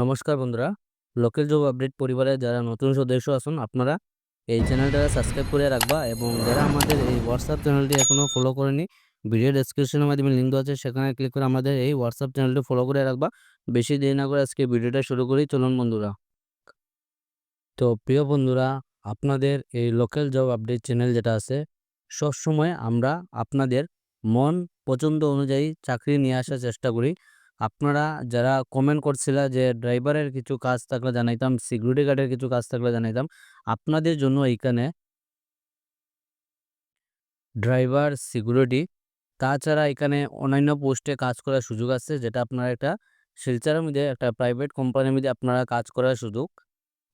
নমস্কার বন্ধুরা, local job update পরিবারে যারা নতুন সদস্য আসুন আপনারা এই চ্যানেলটা সাবস্ক্রাইব করে রাখবা এবং যারা আমাদের এই হোয়াটসঅ্যাপ চ্যানেলটি এখনও ফলো করেনি ভিডিও ডেসক্রিপশনের মাধ্যমে লিঙ্ক আছে, সেখানে ক্লিক করে আমাদের এই হোয়াটসঅ্যাপ চ্যানেলটি ফলো করে রাখবা। বেশি দেরি না করে আজকে ভিডিওটা শুরু করি, চলুন বন্ধুরা। তো প্রিয় বন্ধুরা, আপনাদের এই লোকাল জব আপডেট চ্যানেল যেটা আছে, সবসময় আমরা আপনাদের মন পছন্দ অনুযায়ী চাকরি নিয়ে আসার চেষ্টা করি। আপনারা যারা কমেন্ট করছিল যে ড্রাইভারের কিছু কাজ থাকলে জানাইতাম সিকিউরিটি গার্ডের কিছু কাজ থাকলে জানাইতাম, আপনাদের জন্য এইখানে ড্রাইভার সিকিউরিটি তাছাড়া এখানে অন্যান্য পোস্টে কাজ করার সুযোগ আছে, যেটা আপনারা একটা শিলচারের মধ্যে, একটা প্রাইভেট কোম্পানির মধ্যে আপনারা কাজ করার সুযোগ।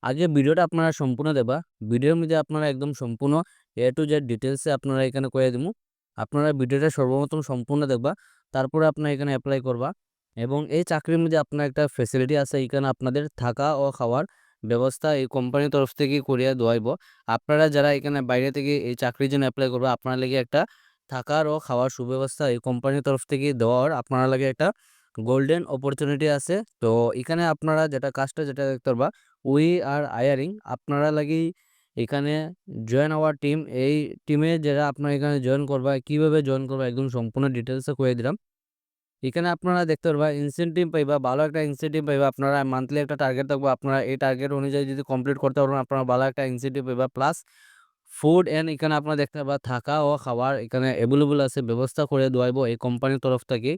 আগে ভিডিওটা আপনারা সম্পূর্ণ দেবা ভিডিওর মধ্যে আপনারা একদম সম্পূর্ণ এ টু জেড ডিটেলসে আপনারা এখানে করে দেবো আপনারা ভিডিওটা সর্বপ্রথম সম্পূর্ণ দেখবা, তারপরে আপনারা এখানে অ্যাপ্লাই করবা। এবং এই চাকরির মধ্যে আপনার একটা ফেসিলিটি আছে এখানে আপনাদের থাকা ও খাওয়ার ব্যবস্থা এই কোম্পানির তরফ থেকে করিয়া দেওয়াইব আপনারা যারা এখানে বাইরে থেকে এই চাকরির জন্য অ্যাপ্লাই করবে, আপনার লাগে একটা থাকার ও খাওয়ার সুব্যবস্থা এই কোম্পানির তরফ থেকে দেওয়ার আপনারা লাগে একটা গোল্ডেন অপরচুনিটি আছে। তো এখানে আপনারা যেটা কাজটা যেটা দেখতে পারবা উই আর আয়ারিং আপনারা লাগি এখানে জয়েন আওয়ার টিম এই টিমে যারা আপনারা এখানে জয়েন করবা, কীভাবে জয়েন করবা একদম সম্পূর্ণ ডিটেলসে কয়ে দিলাম। এখানে আপনারা দেখতে পারবা ইনসেনটিভ পাইবা ভালো একটা ইনসেনটিভ পাইবা আপনারা মান্থলি একটা টার্গেট থাকবে, আপনারা এই টার্গেট অনুযায়ী যদি কমপ্লিট করতে পারবেন, আপনারা ভালো একটা ইনসেনটিভ পাইবা। প্লাস ফুড অ্যান্ড এখানে আপনারা দেখতে পারবা, থাকা ও খাবার এখানে অ্যাভেলেবল আছে, ব্যবস্থা করে দেওয়াইব এই কোম্পানির তরফ থেকে।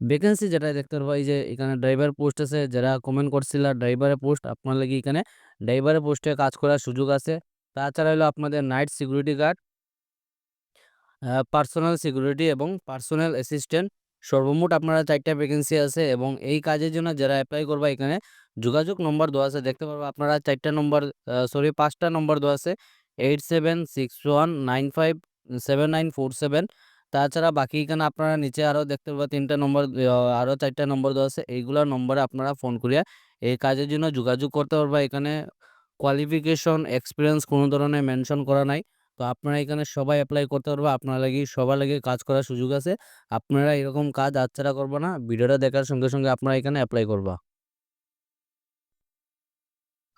ভ্যাকেন্সি যেটা দেখতে পারবা, এই যে এখানে ড্রাইভার পোস্ট আছে, যারা কমেন্ট করছিল ড্রাইভারের পোস্ট আপনার লাগে এখানে ড্রাইভারের পোস্টে কাজ করার সুযোগ আছে। তাছাড়া হলো আপনাদের night security guard personal security এবং পার্সোনাল অ্যাসিস্ট্যান্ট সর্বমোট আপনারা চারটা ভ্যাকেন্সি আছে এবং এই কাজের জন্য যারা অ্যাপ্লাই করবা এখানে, যোগাযোগ নম্বর দেওয়া আছে, দেখতে পারব আপনারা চারটা নম্বর সরি পাঁচটা নম্বর দেওয়া আছে eight seven six one nine five seven nine four seven তাছাড়া বাকি এখানে আপনারা নিচে আরও দেখতে পাবেন তিনটা নম্বর আরও চারটা নম্বর দেওয়া আছে, এইগুলোর নম্বরে আপনারা ফোন করিয়া এই কাজের জন্য যোগাযোগ করতে পারবা। এখানে কোয়ালিফিকেশন এক্সপিরিয়েন্স কোনো ধরনের মেনশন করা নাই। তো আপনারা এখানে সবাই অ্যাপ্লাই করতে পারবে। আপনার লাগি সবার লাগে কাজ করার সুযোগ আছে। আপনারা এরকম কাজ আচ্ছাড়া করব না। ভিডিওটা দেখার সঙ্গে সঙ্গে আপনারা এখানে অ্যাপ্লাই করবা।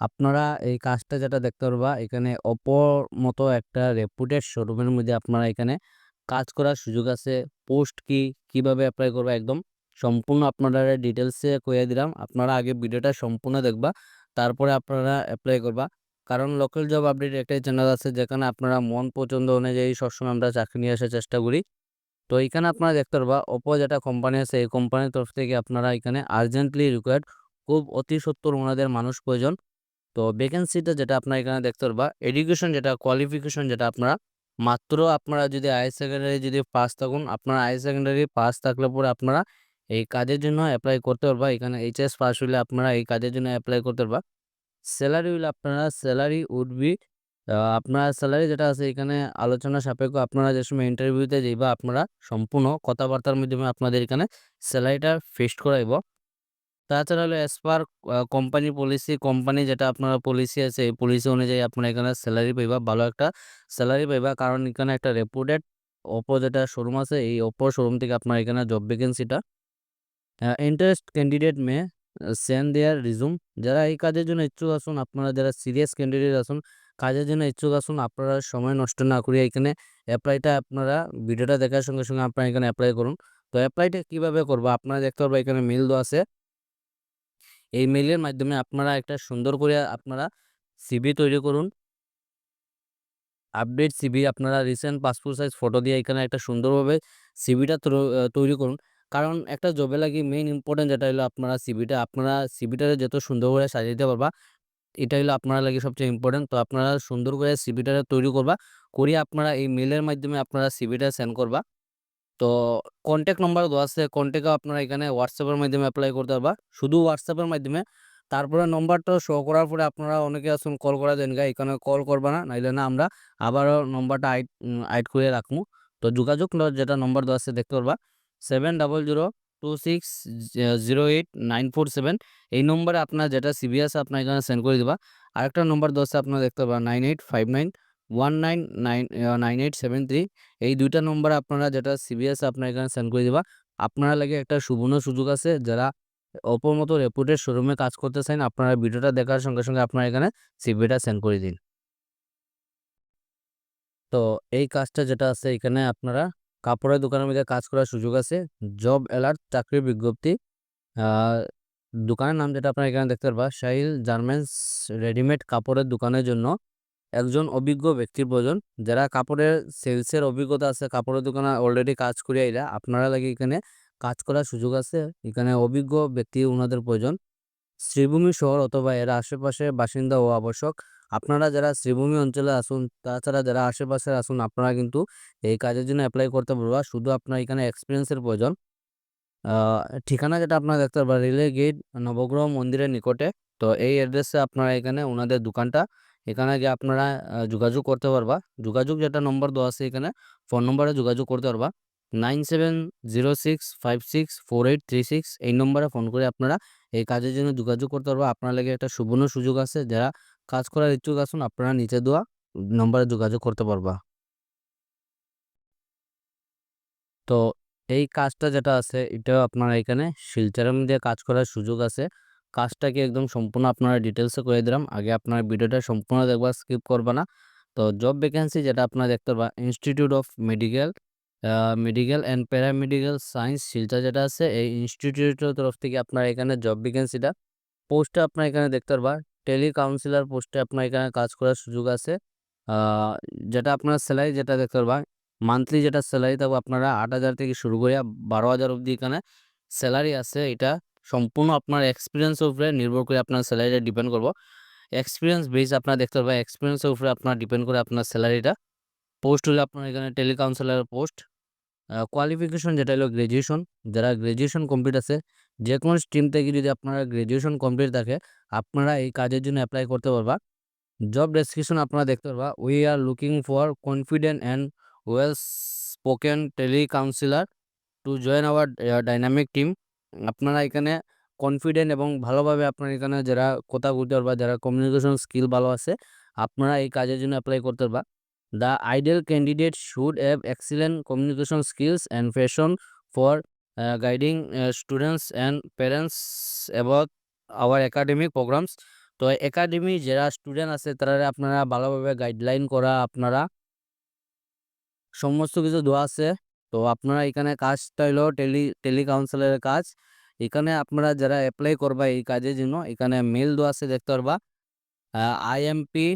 আপনারা এই কাজটা যেটা দেখতে পারবা, এখানে অপর মতো একটা রেপুটেড শোরুমের মধ্যে আপনারা এখানে কাজ করার সুযোগ আছে। পোস্ট কি, কীভাবে অ্যাপ্লাই করবা একদম সম্পূর্ণ আপনারা ডিটেলসে কয়ে দিলাম। আপনারা আগে ভিডিওটা সম্পূর্ণ দেখবা। তারপরে আপনারা অ্যাপ্লাই করবা। কারণ লোকাল জব আপডেট একটাই চ্যানেল আছে যেখানে আপনারা মন পছন্দ অনুযায়ী সবসময় আমরা চাকরি নিয়ে আসার চেষ্টা করি। তো এখানে আপনারা দেখতে পারবা ওপো যেটা কোম্পানি আছে, এই কোম্পানির তরফ থেকে আপনারা এখানে আর্জেন্টলি রিকোয়ার্ড খুব অতি সত্তর ওনাদের মানুষ প্রয়োজন। তো ভ্যাকেন্সিটা যেটা আপনারা এখানে দেখতে পারবা এডুকেশন যেটা কোয়ালিফিকেশন যেটা আপনারা, মাত্র আপনারা যদি হাই সেকেন্ডারি যদি পাস থাকুন, আপনারা হাই সেকেন্ডারি পাস থাকলে পরে আপনারা এই কাজের জন্য অ্যাপ্লাই করতে পারবা। এখানে এইচএস পাস হলে আপনারা এই কাজের জন্য অ্যাপ্লাই করতে পারবা। স্যালারি হইলে আপনারা স্যালারি উড বি আপনার স্যালারি যেটা আছে এখানে আলোচনা সাপেক্ষ আপনারা যে সময় ইন্টারভিউতে যাইবা, আপনারা সম্পূর্ণ কথাবার্তার মাধ্যমে আপনাদের এখানে স্যালারিটা ফিক্সড করাইব। তাছাড়া হলো as per company policy company যেটা আপনার পলিসি আছে, এই পলিসি অনুযায়ী আপনারা এখানে স্যালারি পাইবা, ভালো একটা স্যালারি পাইবা। কারণ এখানে একটা রেপুটেড ওপো যেটা শোরুম আছে, এই ওপো শোরুম থেকে আপনার এখানে job ভ্যাকেন্সিটা interest candidate may send their resume যারা এই কাজের জন্য ইচ্ছুক আসুন, আপনারা যারা সিরিয়াস ক্যান্ডিডেট আসুন, কাজের জন্য ইচ্ছুক আসুন, আপনারা সময় নষ্ট না করিয়া এখানে অ্যাপ্লাইটা আপনারা ভিডিওটা দেখার সঙ্গে সঙ্গে আপনারা এখানে অ্যাপ্লাই করুন। তো অ্যাপ্লাইটা কীভাবে করব? আপনারা দেখতে পারব এখানে মেল দেওয়া আছে। এই মেলের মাধ্যমে আপনারা একটা সুন্দর করে আপনারা সিবি তৈরি করুন। আপডেট সিবি আপনারা রিসেন্ট পাসপোর্ট সাইজ ফটো দিয়ে এখানে একটা সুন্দরভাবে সিবিটা তৈরি করুন। কারণ একটা জবে লাগি মেইন ইম্পর্টেন্ট যেটা হলো আপনারা সিবিটা আপনারা সিবিটা যত সুন্দর করে সাজিয়ে দিতে পারবা, এটা হলো আপনারা লাগে সবচেয়ে ইম্পর্টেন্ট তো আপনারা সুন্দর করে সিবিটা তৈরি করবা, করিয়ে আপনারা এই মেলের মাধ্যমে আপনারা সিবিটা সেন্ড করবা। তো কন্ট্যাক্ট নাম্বার দেওয়া আছে কন্ট্যাক্টও আপনারা এখানে হোয়াটসঅ্যাপের মাধ্যমে অ্যাপ্লাই করতে পারবা। শুধু হোয়াটসঅ্যাপের মাধ্যমে, তারপরে নম্বরটা শো করার পরে আপনারা অনেকে আসুন কল করা দেন গা, এখানে কল করবা না, নাইলে না আমরা আবারও নম্বরটা আইড আইড করে রাখব তো যোগাযোগ যেটা নম্বর দেওয়া আছে দেখতে পারবা। Seven double zero two six zero eight nine four seven এই নম্বরে আপনার যেটা সিবি আছে, আপনার এখানে সেন্ড করে দেবা। আরেকটা নম্বর আছে আপনারা দেখতে পাবেন nine eight five nine one nine nine nine eight seven three এই দুইটা নম্বরে আপনারা যেটা সিবিএস আপনার এখানে সেন্ড করে দেবা। আপনারা লাগে একটা সুবর্ণ সুযোগ আছে, যারা অপোর মতো রেপুটেড শোরুমে কাজ করতে চান আপনারা ভিডিওটা দেখার সঙ্গে সঙ্গে আপনারা এখানে সিভিটা সেন্ড করে দিন। তো এই কাজটা যেটা আছে, এখানে আপনারা কাপড়ের দোকানের মধ্যে কাজ করার সুযোগ আছে। জব অ্যালার্ট, চাকরির বিজ্ঞপ্তি দোকানের নাম যেটা আপনারা এখানে দেখতে পারবা, শাহিল গার্মেন্টস রেডিমেড কাপড়ের দোকানের জন্য একজন অভিজ্ঞ ব্যক্তির প্রয়োজন। যারা কাপড়ের সেলসের অভিজ্ঞতা আছে, কাপড়ের দোকানে অলরেডি কাজ করে এরা, আপনারা লাগে এখানে কাজ করার সুযোগ আছে। এখানে অভিজ্ঞ ব্যক্তি ওনাদের প্রয়োজন। শ্রীভূমি শহর অথবা এর আশেপাশে বাসিন্দা ও আবশ্যক। আপনারা যারা শ্রীভূমি অঞ্চলে আসুন, তাছাড়া যারা আশেপাশে আসুন, আপনারা কিন্তু এই কাজের জন্য অ্যাপ্লাই করতে পারবা। শুধু আপনার এখানে এক্সপিরিয়েন্সের প্রয়োজন। ঠিকানা যেটা আপনারা দেখতে পারবেন রেলওয়ে গেট নবগ্রহ মন্দিরের নিকটে। তো এই অ্যাড্রেসে আপনারা এখানে ওনাদের দোকানটা, এখানে গিয়ে আপনারা যোগাযোগ করতে পারবা। যোগাযোগ যেটা নম্বর দেওয়া আছে এখানে ফোন নম্বরে যোগাযোগ করতে পারবা। Nine seven zero six five six four eight three six এই নম্বরে ফোন করে আপনারা এই কাজের জন্য যোগাযোগ করতে পারবা। আপনার লাগে একটা সুবর্ণ সুযোগ আছে, যারা কাজ করার ইচ্ছুক আছেন, আপনারা নিচে দেওয়া নম্বরে যোগাযোগ করতে পারবা। তো এই কাজটা যেটা আছে, এটাও আপনারা এখানে শিলচরের মধ্যে কাজ করার সুযোগ আছে। কাজটাকে একদম সম্পূর্ণ আপনারা ডিটেলসে করে দিলাম। আগে আপনার ভিডিওটা সম্পূর্ণ দেখবার স্কিপ করবা না। তো জব ভ্যাকেন্সি যেটা আপনারা দেখতে পারবা institute of medical medical and paramedical science Silchar যেটা আছে, এই ইনস্টিটিউটের তরফ থেকে আপনার এখানে জব ভ্যাকেন্সিটা পোস্টটা আপনার এখানে দেখতে পারবা। টেলি কাউন্সিলর পোস্টে আপনার এখানে কাজ করার সুযোগ আছে। যেটা আপনার স্যালারি যেটা দেখতে পারবা মান্থলি যেটা স্যালারি থাকবে আপনারা আট হাজার থেকে শুরু করে বারো হাজার অবধি এখানে স্যালারি আছে। এটা সম্পূর্ণ আপনার এক্সপিরিয়েন্সের উপরে নির্ভর করে আপনার স্যালারিটা ডিপেন্ড করব। এক্সপিরিয়েন্স বেস আপনার দেখতে পারবেন এক্সপিরিয়েন্সের উপরে আপনার ডিপেন্ড করে আপনার স্যালারিটা। পোস্ট হলে আপনার এখানে টেলি কাউন্সিলর পোস্ট কোয়ালিফিকেশন যেটা হলো গ্র্যাজুয়েশন যারা গ্র্যাজুয়েশন কমপ্লিট আছে যে কোনো স্ট্রিম থেকে যদি আপনারা গ্র্যাজুয়েশন কমপ্লিট থাকে, আপনারা এই কাজের জন্য অ্যাপ্লাই করতে পারবা। জব ডেসক্রিপশন আপনারা দেখতে পারবা। We are looking for confident and well spoken tele counsellor to join our dynamic team আপনারা এখানে কনফিডেন্ট এবং ভালোভাবে আপনার এখানে যারা কথা বলতে পারবা, যারা কমিউনিকেশন স্কিল ভালো আছে, আপনারা এই কাজের জন্য অ্যাপ্লাই করতে পারবা। The ideal candidate should have excellent communication skills and passion for guiding students and parents about our academic programs তো একাডেমি যারা স্টুডেন্ট আছে, তারা আপনারা ভালোভাবে গাইডলাইন করা, আপনারা সমস্ত কিছু দেওয়া আছে। তো আপনারা এখানে কাজটা হলো টেলি টেলি কাউন্সিলের কাজ। এখানে আপনারা যারা অ্যাপ্লাই করবা এই কাজের জন্য, এখানে মেল দেওয়া আছে, দেখতে পারবা। IMP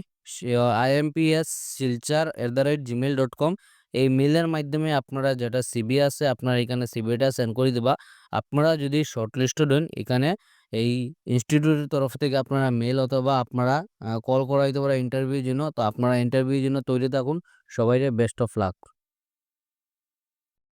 IMPS Silchar at the rate Gmail dot com এই মেলের মাধ্যমে আপনারা যেটা সিবি আছে, আপনারা এখানে সিবিটা সেন্ড করে দেবা। আপনারা যদি শর্ট লিস্টেড হন এখানে এই ইনস্টিটিউটের তরফ থেকে আপনারা মেল অথবা আপনারা কল করা হইতে পারে ইন্টারভিউর জন্য। তো আপনারা ইন্টারভিউর জন্য তৈরি থাকুন। সবাইকে বেস্ট অফ লাক